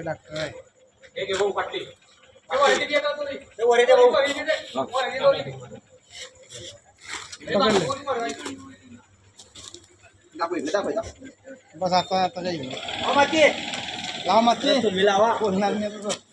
Doctor आहे बस आता आता जाईल लावा माती तुम्ही लावा बोलणार नाही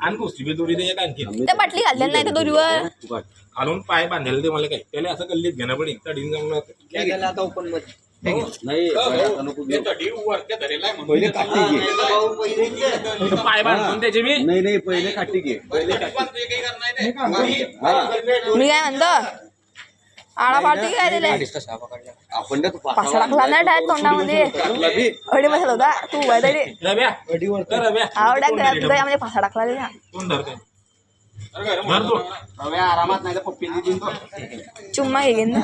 आणि दुसरी दोरी दे एक आणखी त्या बाटली घालल्या नाही त्या दोरीवर. घालून पाय बांधायला ते मला काय त्याला असं गल्लीत घेणं पडेल. तडीन जाऊन आता ओपनमध्ये. नाही पहिले काठी घे. पाय बांधून त्याचे मी नाही नाही पहिले काठी घे. पहिले हा. मी काय म्हणतो? आळा पाडते काय दिले आपण त्यात पासा टाकला ना डायरेक्ट तोंडामध्ये. अडी बसला होता. तू रव्या आवडा घरात तुला यामध्ये फासा टाकला दिला तोंड धरते धर तू. रव्या आरामात नाही तर पप्पी चुम्मा घे ना.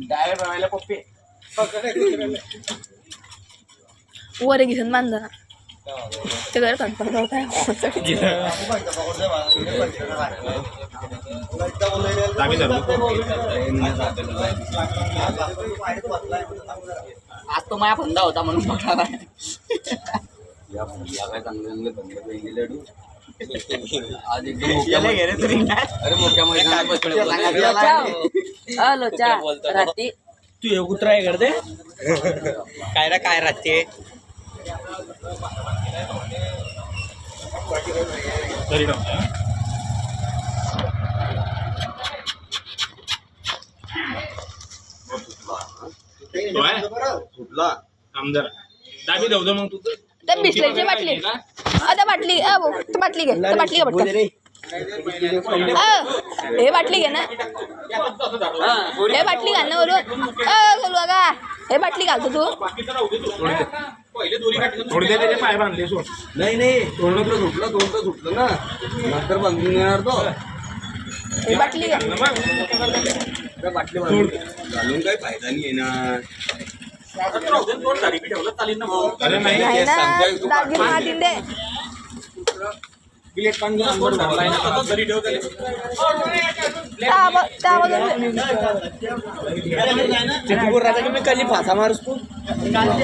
डायरेक्ट रव्याला पप्पी. वर घिसून बांध. आज तो माझा फंदा होता म्हणून लोचा रात्री तू हे कुत्रा आहे करते काय रे काय राहते तरी टाकतो सुटला आमदार. दाबी जाऊ दे मग तू. त्या बिस्लेटची बाटली. बाटली अ भाऊ, ती बाटली घे बाटली घे पटकन. अ, हे बाटली घे ना. हे बाटली घाल ना वरून. अ हे बाटली घालतो तू थोडी दे त्याचे पाय बांधले सोड. नाही नाही. तोंड तर सुटलं तोंड तर सुटलं ना. नंतर बांधून येणार तो. हे बाटली घे त्या बाटली बांधून घालून काही फायदा नाही येणार. अरे नाही नाही ना दागिना हा दिंडे बिलेट पण घेऊन अंगावर ना. मी कधी फासा मारस तू कालदी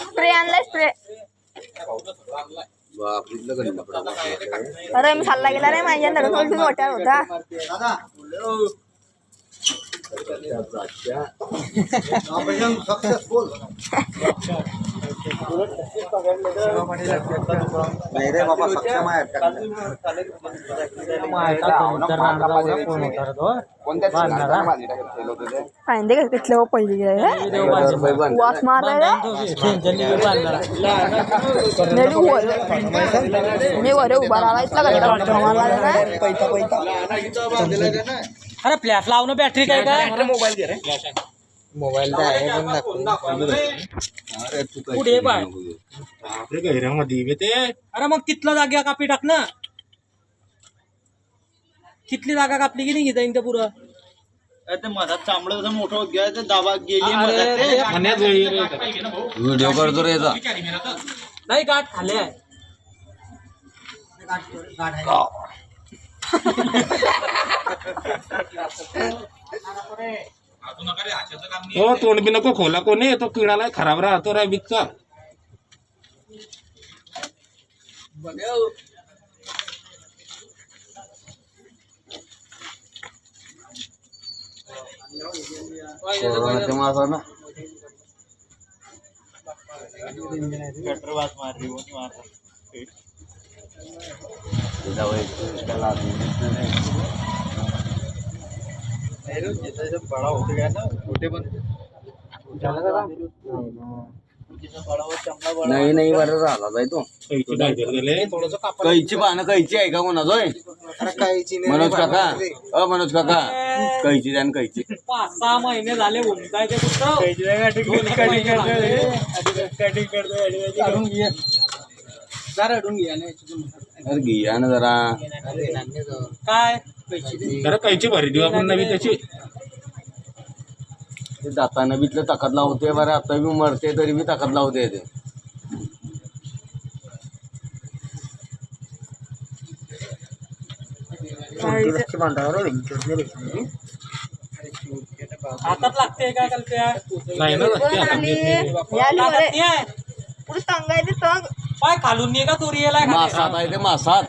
स्प्रे आणलाय स्प्रे अरे मी खाल्ला गेला रे माझ्या तुम्ही मोठ्या होता. नाही रे बाबा सक्षम आहे कोणत्या फायदे का तिथले पडली गेले वास मारलाय रे मी वर. मी वर उभा राहिला इथला घंटा मारला रे पैसा पैसा. अरे फ्लॅश लावणं बॅटरी काय काय मोबाईल घे रे. मोबाईल आहे पण अरे तू पुढे गैरामध्ये अरे मग तिथला जागा कापी टाक ना. कितली जागा कापली की नाही घेता पुरं? ते मधात चांबडं जसं मोठं होत गेलं तर दाबा गेली अरे मधात ते. रे. खाण्यात वगैरे व्हिडिओ करतो रे याचा. नाही गाठ खाले आहे. हो तोंड बी नको खोला कोणी. तो किडाला खराब राहतो रे बिकचा तुझा नाही. बडा होते काय ना छोटे पण. नाही नाही बरं झाला बाई तो. कैची पानं कैची आहे का कोणाचोय मनोज काका. अ मनोज काका. कैची द्या न कैची. पाच सहा महिने झाले उमताय ते जरा घ्या ना जरा. काय? जरा कैची भरी देऊ आपण नवी त्याची ते दातानं बितलं ताकद लावते बरं आता बी मरते तरी बी ताकद लावते ते. हातात लागते काय कल्प्या नाही ना आता. नाही. पुढे सांगायचे तंग पाय खालून नाही का तुरी येला मासात आहे ते मासात.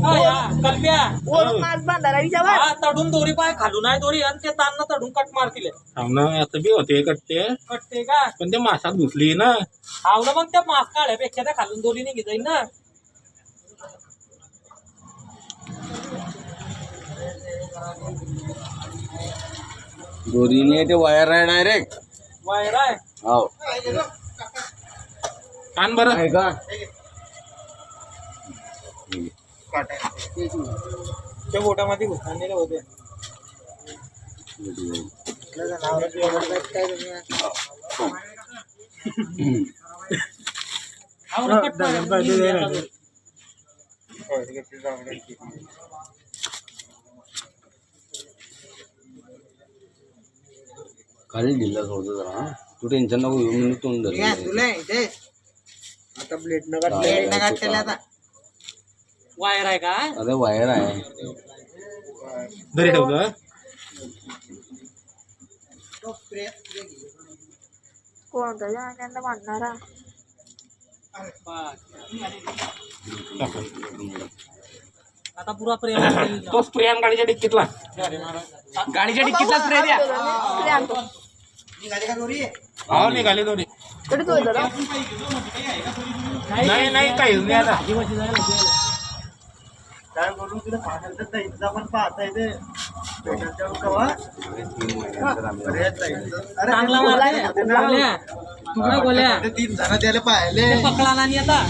मास बांधायला विचार तडून दोरी पाय खालून आहे दोरी आणि ते ताण तडून कट मारतील ना आता बी होते कट्टे कटते का? पण ते मासात घुसली ना. हाव ना मग त्या मास काढ्यापेक्षा त्या खालून दोरी ना. दोरीने ते वायर आहे डायरेक्ट वायर आहे? हो. कान बरं. आहे का? त्या बोटामध्ये घुसणार होते. खाली ढिल्ला सोडतो जरा. तू टेन्शन नको घेऊ मी तोंड धरलं. आता ब्लेड न काढलेला आता वायर आहे का? अरे वायर आहे. घरी ठेवलं कोणता जाण्याला म्हणणारा आता पुरा प्रेम आहे. तो स्प्रे आण गाडीच्या डिक्कीतला. गाडीच्या डिक्कीतला स्प्रे द्या. हो निघाले दोन्ही नाही नाही काहीच नाही आता. काय तुला पण पाहता येते. चांगला गोल्या गोल्या तीन जण त्याला पाहिले. पकडा नाही आता.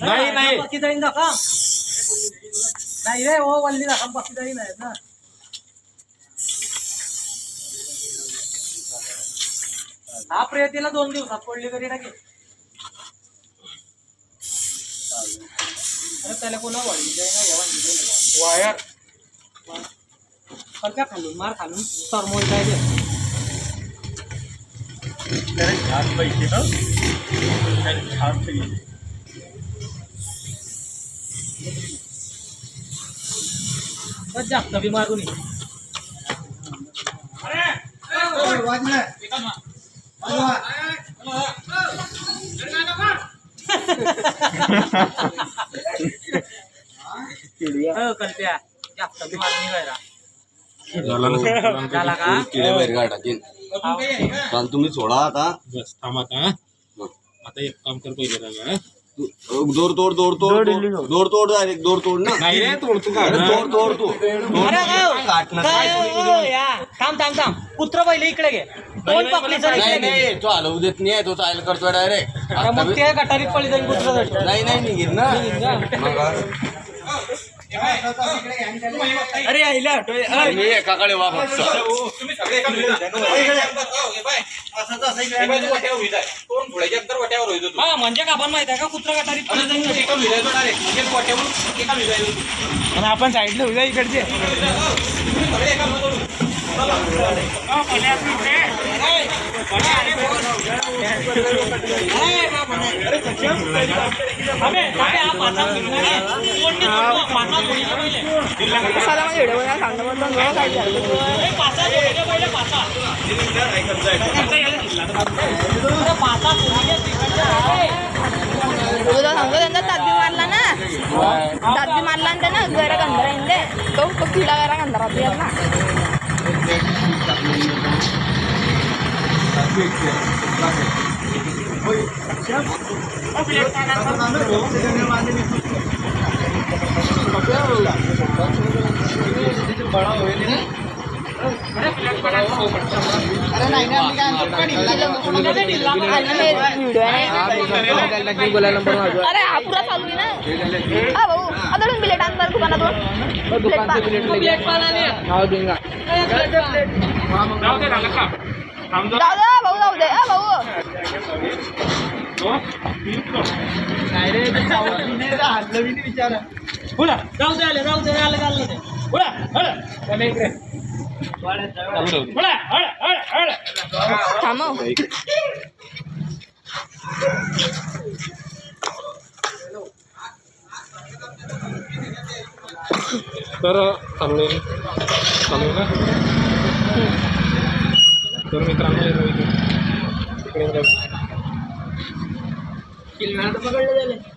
नाही नाही. नाही रे हो वल्ली दाखा बाकी आहे ना. हा प्रियतीला दोन दिवसात पडली तरी टाकी अरे त्याला कोणा वाढली वायर. हलक्या खालून मार खालून सरमोल काय ते छान पैसे ना छान पैसे बस जास्त बी मारू नये. हो, कल्प्या जास्त बी मारू नये गायरा. झाला ना. झाला का किडे बाहेर काढातील काल तुम्ही सोडा आता बस थांब आता हा. आता एक काम कर पहिले हा. दोर तोड दोर तोड दोर तोड डायरेक्ट दोर तोड ना. नाही रे तोडतो का अरे तोड तोड तू. अरे काय हो, या. थांब थांब थांब. कुत्र पहिले इकडे घे. दोन पकडीचं नाही इकडे घे. नाही तो हलवू देत नाही तो चाल करतोय डायरेक्ट अरे मग ते गटारीत पडली जाईल कुत्र नाही नाही निघेल ना. मग अरे आईला मी एकाकडे वा फक्त हा म्हणजे का आपण माहीत आहे का कुत्र गटारीत पडली जाईल आणि आपण साईडला उद्या इकडचे अबे, अबे, तुला सांगतो त्यांना मारला ना दादी मारला आणि त्यानं गरा गंधरा इंदे तो तो किडा गरा गंधरा ना अरे हा पुरा चालू आहे ना? हा भाऊ आता बिलेट आणतात दुकानातून प्लेट पा जाऊ दे झालं का थांब जरा. जाऊ दे भाऊ जाऊ दे हा भाऊ हो? बोला जाऊ दे आले जाऊ दे आले चाललं ते बोला, बोला. चला इकडे. चालू ठेव. बोला, हळ, हळ, हळ. थांब तर थांबलेल चालू ना तर मित्रांनो हे बघा इथे. इकडे बघा.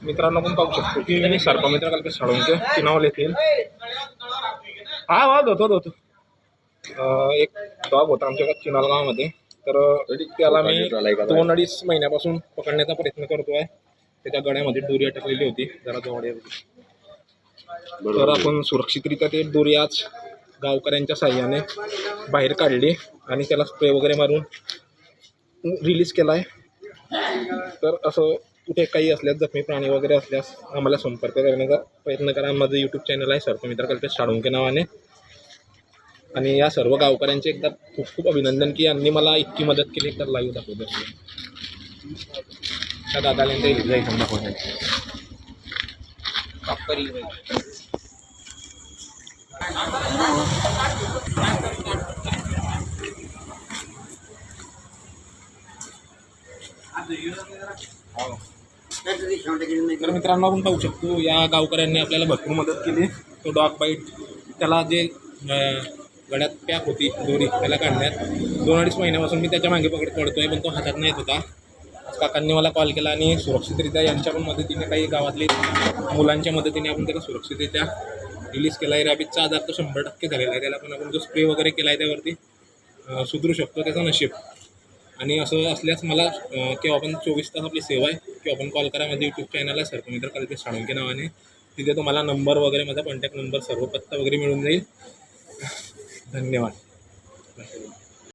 मित्रांनो पण पाहू शकतो की मी सर्पमित्र काल साडून चिनावले येतील हा वा धोतो धोतो. एक डॉग होता आमच्या चिनाल गावामध्ये. तर त्याला मी दोन अडीच महिन्यापासून पकडण्याचा प्रयत्न करतोय. त्याच्या गळ्यामध्ये दोरी अटकलेली होती. जरा जवळ. तर आपण सुरक्षितरित्या ते दोरी आज गावकऱ्यांच्या साह्याने बाहेर काढली आणि त्याला स्प्रे वगैरे मारून रिलीज केला आहे तर असं कुठे काही असल्यास जखमी प्राणी वगैरे असल्यास आम्हाला संपर्क करण्याचा प्रयत्न करा. माझं यूट्यूब चॅनल आहे सर्पमित्र कल्पेश साळुंके नावाने. आणि या सर्व गावकऱ्यांचे एकदा खूप खूप अभिनंदन की यांनी मला इतकी मदत केली. तर लाईव्ह दाखवतो त्या दादाला ते जायचं दाखवतो तर मित्रांनो आपण पाहू शकतो या गावकऱ्यांनी आपल्याला भरपूर मदत केली. तो डॉग बाईट त्याला जे गळ्यात पॅक होती दोरी त्याला काढण्यात. दोन अडीच महिन्यापासून मी त्याच्यामागे पकड आहे पण तो हातात नाही येत होता. काकांनी मला कॉल केला आणि सुरक्षितरित्या यांच्या पण मदतीने काही गावातले मुलांच्या मदतीने आपण त्याला सुरक्षितरित्या रिलीज केला आहे रॅबिजचा आजार तर शंभर टक्के झालेला आहे. त्याला पण आपण जो स्प्रे वगैरे केला आहे त्यावरती सुधरू शकतो त्याचा नशीब. आणि असं असल्यास मला किंवा आपण चोवीस तास आपली सेवा आहे. किंवा आपण कॉल करा माझं यूट्यूब चॅनल आहे. सर्पमित्र कल्पेश साळुंके नावाने. तिथे तुम्हाला नंबर वगैरे माझा कॉन्टॅक्ट नंबर सर्व पत्ता वगैरे मिळून जाईल. धन्यवाद.